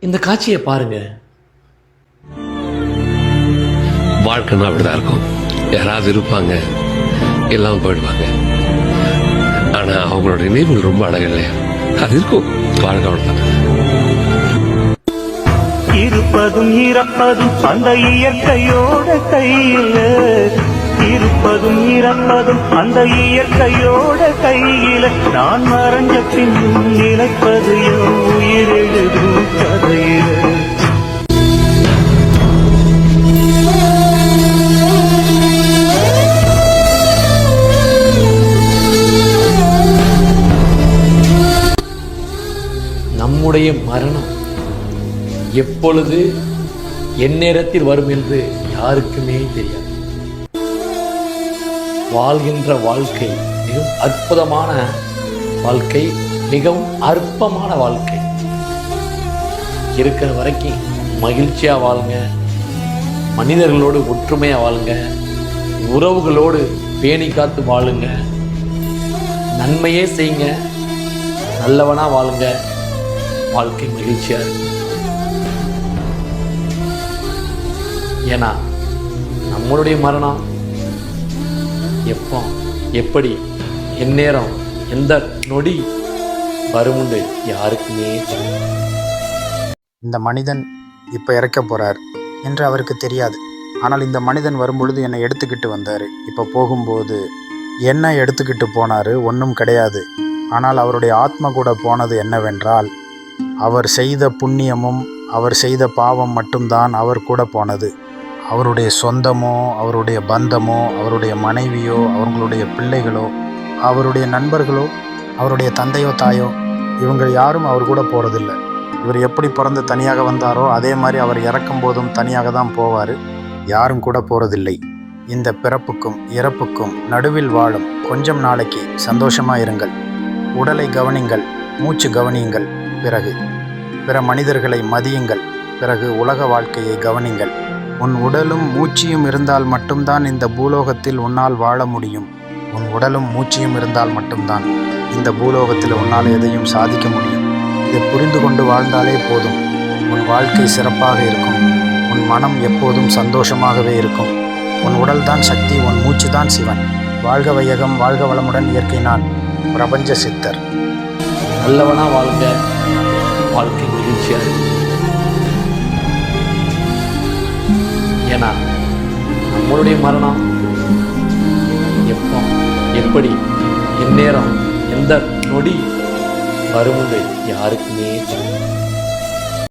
இந்த காட்சியை பாருங்க. வாழ்க்கைன்னா அப்படிதான் இருக்கும். யாராவது இருப்பாங்க எல்லாம் போயிடுவாங்க. ஆனா அவங்களோட நினைவுகள் ரொம்ப அழகு இல்லையா? அது இருக்கும். வாழ்க்கை அவ்வளவுதான். இருப்பதும் இறப்பதும் அந்த இயற்கையோட கையில. இருப்பதும் இறப்பதும் அந்த இயற்கையோட கையில. நான் மறைஞ்ச பின்னும் நிலைப்பது கதையில நம்முடைய மரணம் எப்பொழுது எந்நேரத்தில் வரும் என்று யாருக்குமே தெரியாது. வாழ்கின்ற வாழ்க்கை மிகவும் அற்புதமான வாழ்க்கை மிகவும் அற்பமான வாழ்க்கை. இருக்கிற வரைக்கும் மகிழ்ச்சியா வாழுங்க. மனிதர்களோடு ஒற்றுமையா வாழுங்க. உறவுகளோடு பேணி காத்து வாழுங்க. நன்மையே செய்யுங்க. நல்லவனா வாழுங்க. வாழ்க்கை மகிழ்ச்சியா இருக்கும் ஏன்னா நம்மளுடைய மரணம் எப்போ எப்படி எந்நேரம் எந்த நொடி வருமுண்டு யாருக்குமே தெரியும் இந்த மனிதன் இப்போ இறக்க போகிறார் என்று அவருக்கு தெரியாது. ஆனால் இந்த மனிதன் வரும்பொழுது என்னை எடுத்துக்கிட்டு வந்தார். இப்போ போகும்போது என்ன எடுத்துக்கிட்டு போனார் ஒன்றும் கிடையாது. ஆனால் அவருடைய ஆத்மா கூட போனது என்னவென்றால் அவர் செய்த புண்ணியமும் அவர் செய்த பாவம் மட்டும்தான் அவர் கூட போனது. அவருடைய சொந்தமோ அவருடைய பந்தமோ அவருடைய மனைவியோ அவங்களுடைய பிள்ளைகளோ அவருடைய நண்பர்களோ அவருடைய தந்தையோ தாயோ இவங்க யாரும் அவர் கூட போகிறதில்ல இவர் எப்படி பிறந்து தனியாக வந்தாரோ அதே மாதிரி அவர் இறக்கும் போதும் தனியாக தான் போவார். யாரும் கூட போகிறதில்லை இந்த பிறப்புக்கும் இறப்புக்கும் நடுவில் வாழும் கொஞ்சம் நாளைக்கு சந்தோஷமாக இருங்கள். உடலை கவனிங்கள் மூச்சு கவனியுங்கள் பிறகு. பிற மனிதர்களை மதியுங்கள் பிறகு உலக வாழ்க்கையை கவனிங்கள். உன் உடலும் மூச்சியும் இருந்தால் மட்டும்தான் இந்த பூலோகத்தில் உன்னால் வாழ முடியும். உன் உடலும் மூச்சியும் இருந்தால் மட்டும்தான் இந்த பூலோகத்தில் உன்னால் எதையும் சாதிக்க முடியும். இதை புரிந்து கொண்டு வாழ்ந்தாலே போதும். உன் வாழ்க்கை சிறப்பாக இருக்கும். உன் மனம் எப்போதும் சந்தோஷமாகவே இருக்கும். உன் உடல்தான் சக்தி உன் மூச்சு தான் சிவன். வாழ்க வையகம் வாழ்க வளமுடன் இயற்கை நான் பிரபஞ்ச சித்தர். நல்லவனா வாழ்க. வாழ்க்கை மகிழ்ச்சியாக ஏன்னா நம்மளுடைய மரணம் எப்போ எப்படி எந்நேரம் எந்த நொடி மறுமுறை யாருக்குமே